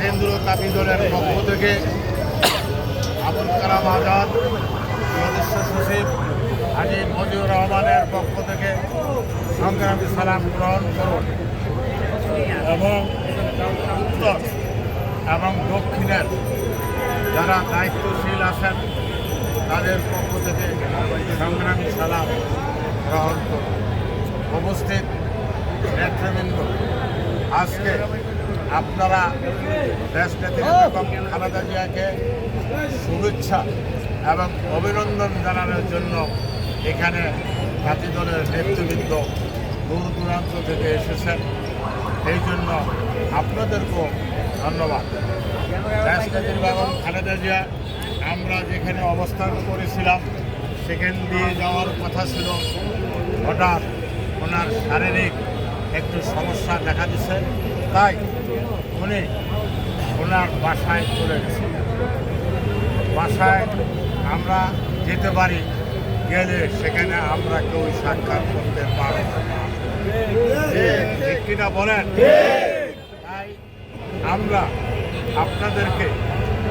কেন্দ্র তাপি দলের পক্ষ থেকে আবুল কালাম আজাদ সদস্য সচিব হাজি মজিউর রহমানের পক্ষ থেকে সংগ্রামী সালাম গ্রহণ করুন এবং উত্তর এবং দক্ষিণের যারা দায়িত্বশীল আছেন তাদের পক্ষ থেকে সংগ্রামী সালাম গ্রহণ করুন উপস্থিত নেতৃবৃন্দ আজকে আপনারা দেশ নেত্রী খালেদা জিয়াকে শুভেচ্ছা এবং অভিনন্দন জানানোর জন্য এখানে জাতি দলের নেতৃবৃন্দ দূর দূরান্ত থেকে এসেছেন। এই জন্য আপনাদেরকেও ধন্যবাদ। দেশ নেত্রী বেগম খালেদা জিয়া আমরা যেখানে অবস্থান করেছিলাম সেখান দিয়ে যাওয়ার কথা ছিল। হঠাৎ ওনার শারীরিক একটু সমস্যা দেখা দিচ্ছে। তাই উনি ওনার বাসায় চলে গেছে। বাসায় আমরা যেতে পারি, গেলে সেখানে আমরা কেউ সাক্ষাৎ করতে পারব না। বলেন? তাই আমরা আপনাদেরকে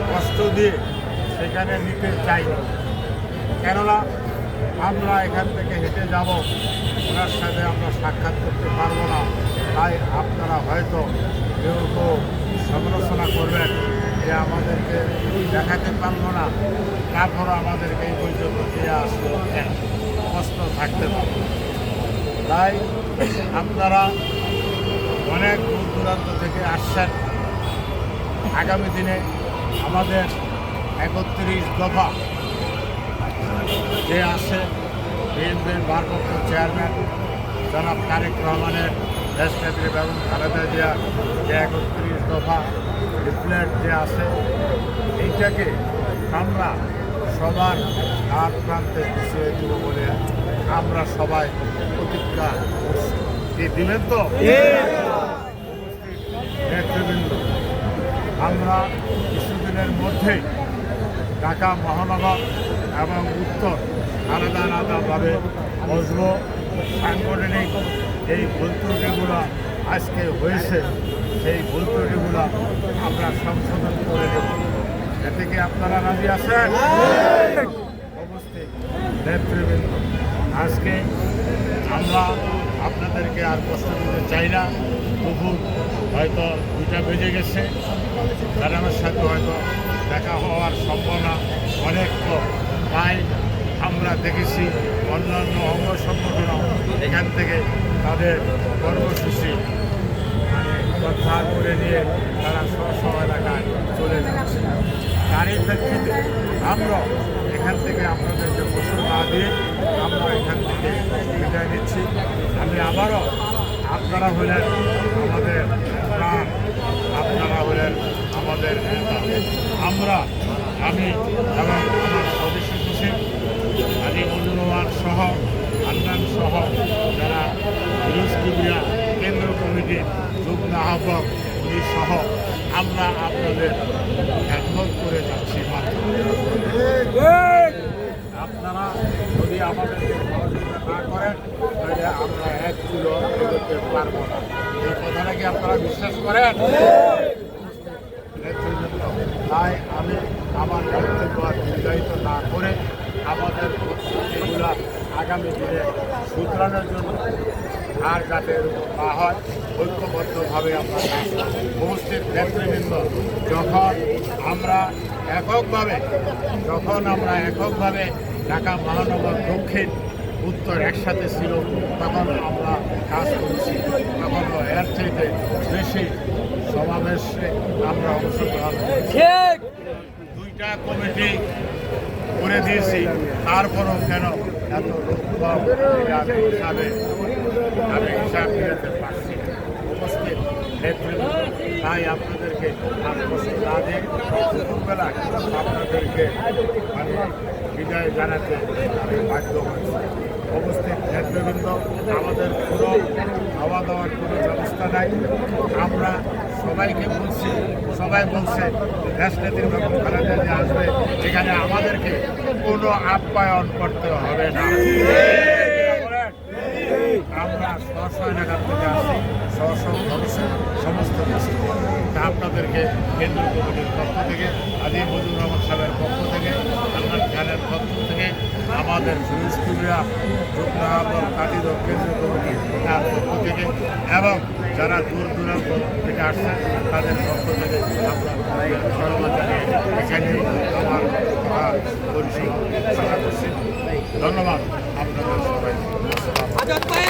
কষ্ট দিয়ে সেখানে নিতে চাই। কেননা আমরা এখান থেকে হেঁটে যাব। ওনার সাথে আমরা সাক্ষাৎ করতে পারব না। তাই আপনারা হয়তো কেউ কেউ সমালোচনা করবেন যে আমাদেরকে দেখাতে পারব না। তারপরও আমাদেরকে এই পর্যন্ত দিয়ে আসলো কষ্ট থাকতে পারব তাই আপনারা অনেক দূর দূরান্ত থেকে আসছেন। আগামী দিনে আমাদের একত্রিশ দফা যে আছে বিএনপির ভারপ্রাপ্ত চেয়ারম্যান জনাব তারেক রহমানের দেশ নেত্রী বেগম খালেদা জিয়া যে একত্রিশ দফা লিফলেট যে আছে, এইটাকে আমরা সবার হাত প্রান্তে পিছিয়ে দিব বলে আমরা সবাই প্রতিজ্ঞা করছি। কি দিলেন তো? নেতৃবৃন্দ, আমরা কিছুদিনের মধ্যেই ঢাকা মহানগর এবং উত্তর আলাদা আলাদাভাবে বসব। সাংগঠনিক এই ভুল ত্রুটিগুলো আজকে হয়েছে, সেই ভুল ত্রুটিগুলো আমরা সংশোধন করে দেব। কি আপনারা রাজি আছেন? অবশ্যই নেতৃবৃন্দ, আজকে আমরা আপনাদেরকে আর কষ্ট দিতে চাই না। দুপুর হয়তো দুইটা বেজে গেছে। ম্যাডামের সাথে হয়তো দেখা হওয়ার সম্ভাবনা অনেক কম। তাই আমরা দেখেছি অন্যান্য অঙ্গ সংগঠনও এখান থেকে তাদের কর্মসূচি মানে প্রত্যাহার করে নিয়ে তারা স্ব এলাকায় চলে যাচ্ছে। তারই প্রেক্ষিতে আমরা এখান থেকে আপনাদেরকে গোসল না দিয়ে আমরা এখান থেকে বিদায় নিচ্ছি। আমি আবারও আপনারা হলেন আমাদের প্রাণ, আপনারা হলেন আমাদের নেতা। আমরা, আমি এবং আমার আলী মজুরওয়ার সহ আন্নান সহ যারা কুবিয়া কেন্দ্র কমিটির যুগ্ম আহ্বক উনি সহ, আমরা আপনাদের খেদমত করে যাচ্ছি আপনারা যদি আমাদেরকে সহযোগিতা না করেন, তাহলে আমরা এক কিলো এগোতে পারব না। এই কথাটা কি আপনারা বিশ্বাস করেন? তাই আমি আমার বক্তব্য দীর্ঘায়িত না করে আমাদের এগুলা আগামী দিনে শুধরানোর জন্য আর যাতে না হয় ঐক্যবদ্ধভাবে আমরা। উপস্থিত নেতৃবৃন্দ যখন আমরা এককভাবে যখন আমরা এককভাবে ঢাকা মহানগর দক্ষিণ উত্তর একসাথে ছিল তখন আমরা কাজ করছি তখন এর চাইতে বেশি সমাবেশে আমরা অংশগ্রহণ করেছি দুইটা কমিটি করে দিয়েছি, তারপরও কেন এত আমি উপস্থিত তাই আপনাদেরকে না আপনাদেরকে আমি বিদায় জানাতে আমি বাধ্য হয়েছি। নেতৃবৃন্দ, আমাদের কোনো খাওয়া দাওয়ার কোনো ব্যবস্থা নাই। আমরা সবাইকে বলছি, সবাই বলছে, দেশ নেত্রী বেগম খালেদা জিয়া আসবে, এখানে আমাদেরকে কোনো আপ্যায়ন করতে হবে না। আমরা স্ব স্ব এলাকা থেকে আসছি স্ব স্ব মানুষের থেকে কেন্দ্রীয় কমিটির পক্ষ থেকে আদি মজুর রহমান সাহেবের পক্ষ থেকে খানের পক্ষ আমাদের ফিরোজপুরিয়া রূপনগর কাটি দক্ষিণ থেকে এবং যারা দূর দূরান্ত থেকে আসছেন তাদের পক্ষ থেকে আমরা ধন্যবাদ আমার পরিষদ ধন্যবাদ আপনাদের সবাই